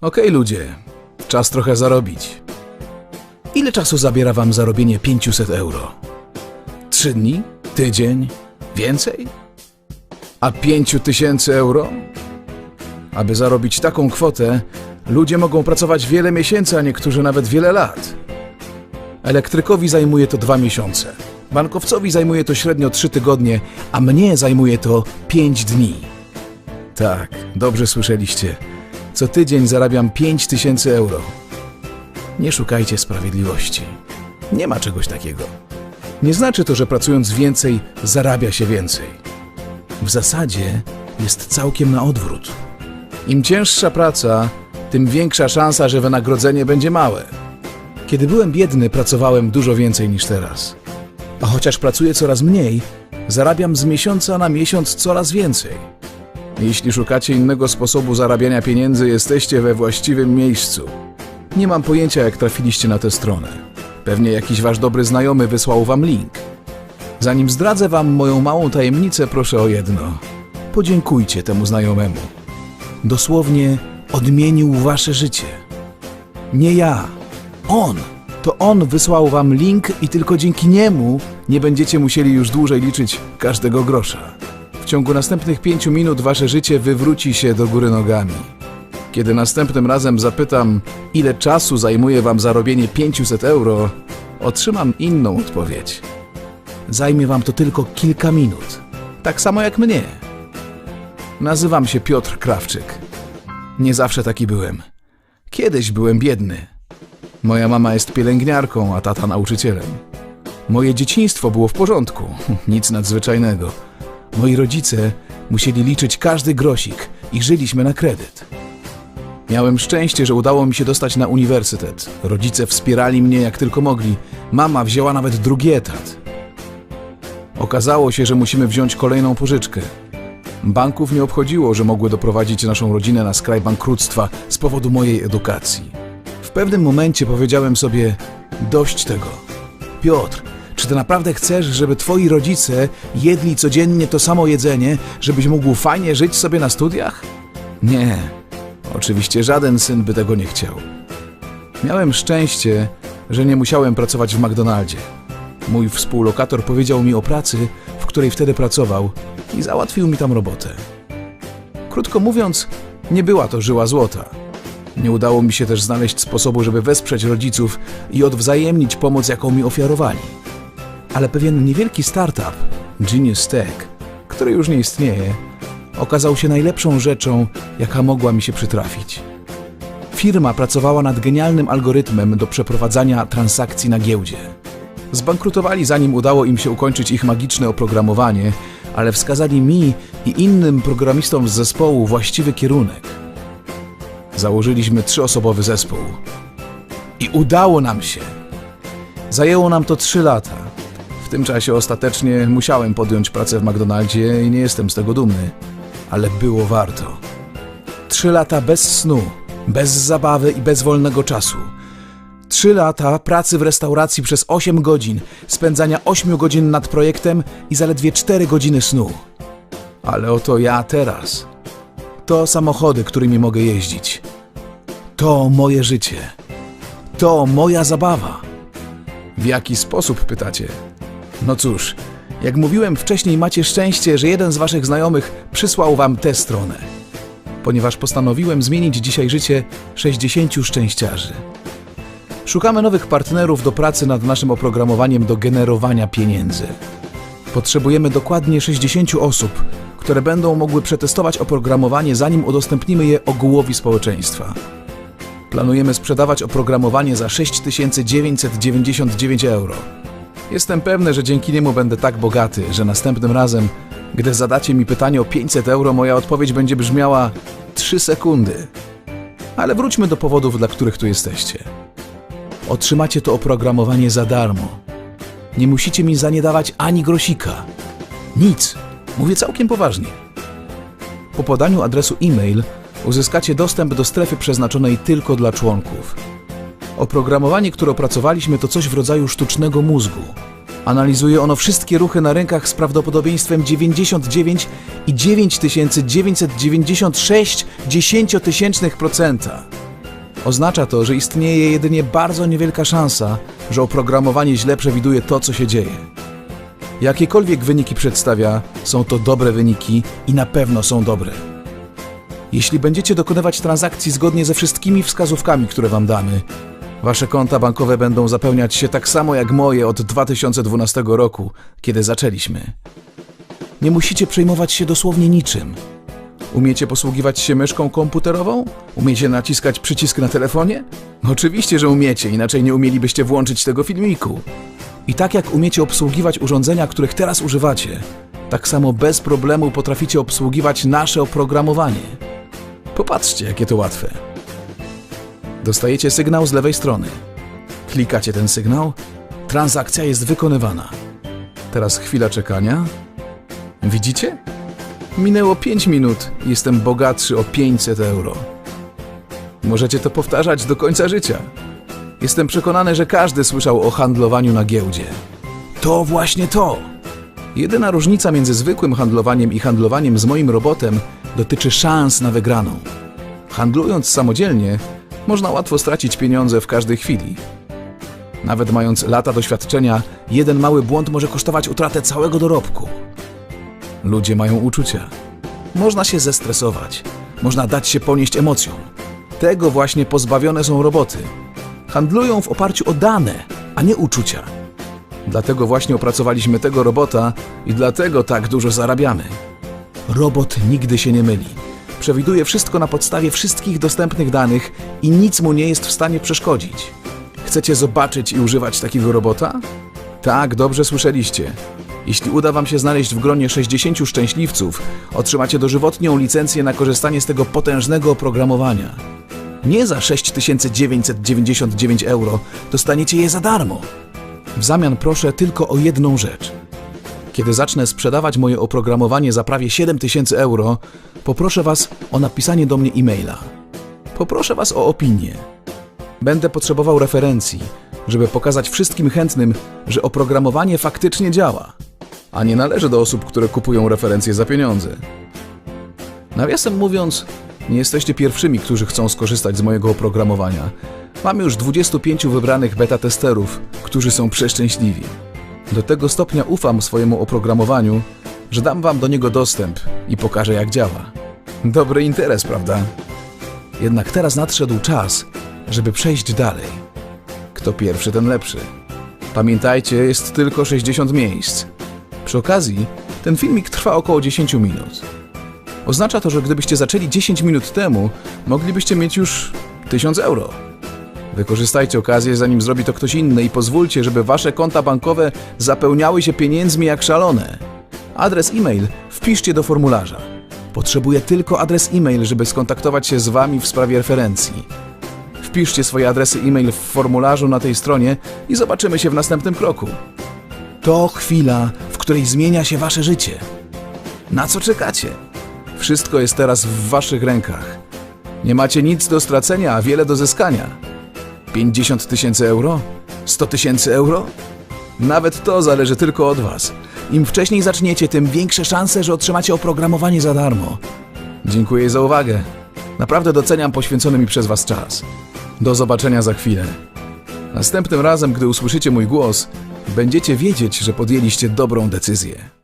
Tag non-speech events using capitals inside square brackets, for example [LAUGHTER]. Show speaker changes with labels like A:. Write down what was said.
A: Okej, ludzie, czas trochę zarobić. Ile czasu zabiera wam zarobienie 500 euro? Trzy dni? Tydzień? Więcej? A 5000 euro? Aby zarobić taką kwotę, ludzie mogą pracować wiele miesięcy, a niektórzy nawet wiele lat. Elektrykowi zajmuje to dwa miesiące. Bankowcowi zajmuje to średnio trzy tygodnie, a mnie zajmuje to pięć dni. Tak, dobrze słyszeliście. Co tydzień zarabiam 5000 euro. Nie szukajcie sprawiedliwości. Nie ma czegoś takiego. Nie znaczy to, że pracując więcej zarabia się więcej. W zasadzie jest całkiem na odwrót. Im cięższa praca, tym większa szansa, że wynagrodzenie będzie małe. Kiedy byłem biedny, pracowałem dużo więcej niż teraz. A chociaż pracuję coraz mniej, zarabiam z miesiąca na miesiąc coraz więcej. Jeśli szukacie innego sposobu zarabiania pieniędzy, jesteście we właściwym miejscu. Nie mam pojęcia, jak trafiliście na tę stronę. Pewnie jakiś wasz dobry znajomy wysłał wam link. Zanim zdradzę wam moją małą tajemnicę, proszę o jedno. Podziękujcie temu znajomemu. Dosłownie odmienił wasze życie. Nie ja. On. To on wysłał wam link i tylko dzięki niemu nie będziecie musieli już dłużej liczyć każdego grosza. Ciągu następnych pięciu minut wasze życie wywróci się do góry nogami. Kiedy następnym razem zapytam, ile czasu zajmuje wam zarobienie 500 euro, otrzymam inną odpowiedź. Zajmie wam to tylko kilka minut. Tak samo jak mnie. Nazywam się Piotr Krawczyk. Nie zawsze taki byłem. Kiedyś byłem biedny. Moja mama jest pielęgniarką, a tata nauczycielem. Moje dzieciństwo było w porządku, [LAUGHS] nic nadzwyczajnego. Moi rodzice musieli liczyć każdy grosik i żyliśmy na kredyt. Miałem szczęście, że udało mi się dostać na uniwersytet. Rodzice wspierali mnie jak tylko mogli. Mama wzięła nawet drugi etat. Okazało się, że musimy wziąć kolejną pożyczkę. Banków nie obchodziło, że mogły doprowadzić naszą rodzinę na skraj bankructwa z powodu mojej edukacji. W pewnym momencie powiedziałem sobie: Dość tego. Piotr, czy ty naprawdę chcesz, żeby twoi rodzice jedli codziennie to samo jedzenie, żebyś mógł fajnie żyć sobie na studiach? Nie. Oczywiście żaden syn by tego nie chciał. Miałem szczęście, że nie musiałem pracować w McDonaldzie. Mój współlokator powiedział mi o pracy, w której wtedy pracował i załatwił mi tam robotę. Krótko mówiąc, nie była to żyła złota. Nie udało mi się też znaleźć sposobu, żeby wesprzeć rodziców i odwzajemnić pomoc, jaką mi ofiarowali. Ale pewien niewielki startup, Genius Tech, który już nie istnieje, okazał się najlepszą rzeczą, jaka mogła mi się przytrafić. Firma pracowała nad genialnym algorytmem do przeprowadzania transakcji na giełdzie. Zbankrutowali zanim udało im się ukończyć ich magiczne oprogramowanie, ale wskazali mi i innym programistom z zespołu właściwy kierunek. Założyliśmy trzyosobowy zespół. I udało nam się. Zajęło nam to trzy lata. Tym czasie ostatecznie musiałem podjąć pracę w McDonaldzie i nie jestem z tego dumny, ale było warto. Trzy lata bez snu, bez zabawy i bez wolnego czasu. Trzy lata pracy w restauracji przez 8 godzin, spędzania 8 godzin nad projektem i zaledwie 4 godziny snu. Ale oto ja teraz. To samochody, którymi mogę jeździć. To moje życie. To moja zabawa. W jaki sposób pytacie? No cóż, jak mówiłem wcześniej, macie szczęście, że jeden z waszych znajomych przysłał wam tę stronę. Ponieważ postanowiłem zmienić dzisiaj życie 60 szczęściarzy. Szukamy nowych partnerów do pracy nad naszym oprogramowaniem do generowania pieniędzy. Potrzebujemy dokładnie 60 osób, które będą mogły przetestować oprogramowanie, zanim udostępnimy je ogółowi społeczeństwa. Planujemy sprzedawać oprogramowanie za 6999 euro. Jestem pewny, że dzięki niemu będę tak bogaty, że następnym razem, gdy zadacie mi pytanie o 500 euro, moja odpowiedź będzie brzmiała 3 sekundy. Ale wróćmy do powodów, dla których tu jesteście. Otrzymacie to oprogramowanie za darmo. Nie musicie mi za nie dawać ani grosika. Nic. Mówię całkiem poważnie. Po podaniu adresu e-mail uzyskacie dostęp do strefy przeznaczonej tylko dla członków. Oprogramowanie, które opracowaliśmy, to coś w rodzaju sztucznego mózgu. Analizuje ono wszystkie ruchy na rynkach z prawdopodobieństwem 99 i 9996 dziesięciotysięcznych procenta. Oznacza to, że istnieje jedynie bardzo niewielka szansa, że oprogramowanie źle przewiduje to, co się dzieje. Jakiekolwiek wyniki przedstawia, są to dobre wyniki i na pewno są dobre. Jeśli będziecie dokonywać transakcji zgodnie ze wszystkimi wskazówkami, które Wam damy, Wasze konta bankowe będą zapełniać się tak samo jak moje od 2012 roku, kiedy zaczęliśmy. Nie musicie przejmować się dosłownie niczym. Umiecie posługiwać się myszką komputerową? Umiecie naciskać przycisk na telefonie? Oczywiście, że umiecie, inaczej nie umielibyście włączyć tego filmiku. I tak jak umiecie obsługiwać urządzenia, których teraz używacie, tak samo bez problemu potraficie obsługiwać nasze oprogramowanie. Popatrzcie, jakie to łatwe. Dostajecie sygnał z lewej strony. Klikacie ten sygnał, transakcja jest wykonywana. Teraz chwila czekania. Widzicie? Minęło 5 minut jestem bogatszy o 500 euro. Możecie to powtarzać do końca życia. Jestem przekonany, że każdy słyszał o handlowaniu na giełdzie. To właśnie to! Jedyna różnica między zwykłym handlowaniem i handlowaniem z moim robotem dotyczy szans na wygraną. Handlując samodzielnie, można łatwo stracić pieniądze w każdej chwili. Nawet mając lata doświadczenia, jeden mały błąd może kosztować utratę całego dorobku. Ludzie mają uczucia. Można się zestresować, można dać się ponieść emocjom. Tego właśnie pozbawione są roboty. Handlują w oparciu o dane, a nie uczucia. Dlatego właśnie opracowaliśmy tego robota i dlatego tak dużo zarabiamy. Robot nigdy się nie myli. Przewiduje wszystko na podstawie wszystkich dostępnych danych i nic mu nie jest w stanie przeszkodzić. Chcecie zobaczyć i używać takiego robota? Tak, dobrze słyszeliście. Jeśli uda Wam się znaleźć w gronie 60 szczęśliwców, otrzymacie dożywotnią licencję na korzystanie z tego potężnego oprogramowania. Nie za 6999 euro, dostaniecie je za darmo. W zamian proszę tylko o jedną rzecz. Kiedy zacznę sprzedawać moje oprogramowanie za prawie 7000 euro, poproszę Was o napisanie do mnie e-maila. Poproszę Was o opinię. Będę potrzebował referencji, żeby pokazać wszystkim chętnym, że oprogramowanie faktycznie działa, a nie należy do osób, które kupują referencje za pieniądze. Nawiasem mówiąc, nie jesteście pierwszymi, którzy chcą skorzystać z mojego oprogramowania. Mam już 25 wybranych beta testerów, którzy są przeszczęśliwi. Do tego stopnia ufam swojemu oprogramowaniu, że dam wam do niego dostęp i pokażę jak działa. Dobry interes, prawda? Jednak teraz nadszedł czas, żeby przejść dalej. Kto pierwszy, ten lepszy. Pamiętajcie, jest tylko 60 miejsc. Przy okazji, ten filmik trwa około 10 minut. Oznacza to, że gdybyście zaczęli 10 minut temu, moglibyście mieć już 1000 euro. Wykorzystajcie okazję, zanim zrobi to ktoś inny i pozwólcie, żeby wasze konta bankowe zapełniały się pieniędzmi jak szalone. Adres e-mail wpiszcie do formularza. Potrzebuję tylko adres e-mail, żeby skontaktować się z wami w sprawie referencji. Wpiszcie swoje adresy e-mail w formularzu na tej stronie i zobaczymy się w następnym kroku. To chwila, w której zmienia się wasze życie. Na co czekacie? Wszystko jest teraz w waszych rękach. Nie macie nic do stracenia, a wiele do zyskania. 50 tysięcy euro? 100 tysięcy euro? Nawet to zależy tylko od Was. Im wcześniej zaczniecie, tym większe szanse, że otrzymacie oprogramowanie za darmo. Dziękuję za uwagę. Naprawdę doceniam poświęcony mi przez Was czas. Do zobaczenia za chwilę. Następnym razem, gdy usłyszycie mój głos, będziecie wiedzieć, że podjęliście dobrą decyzję.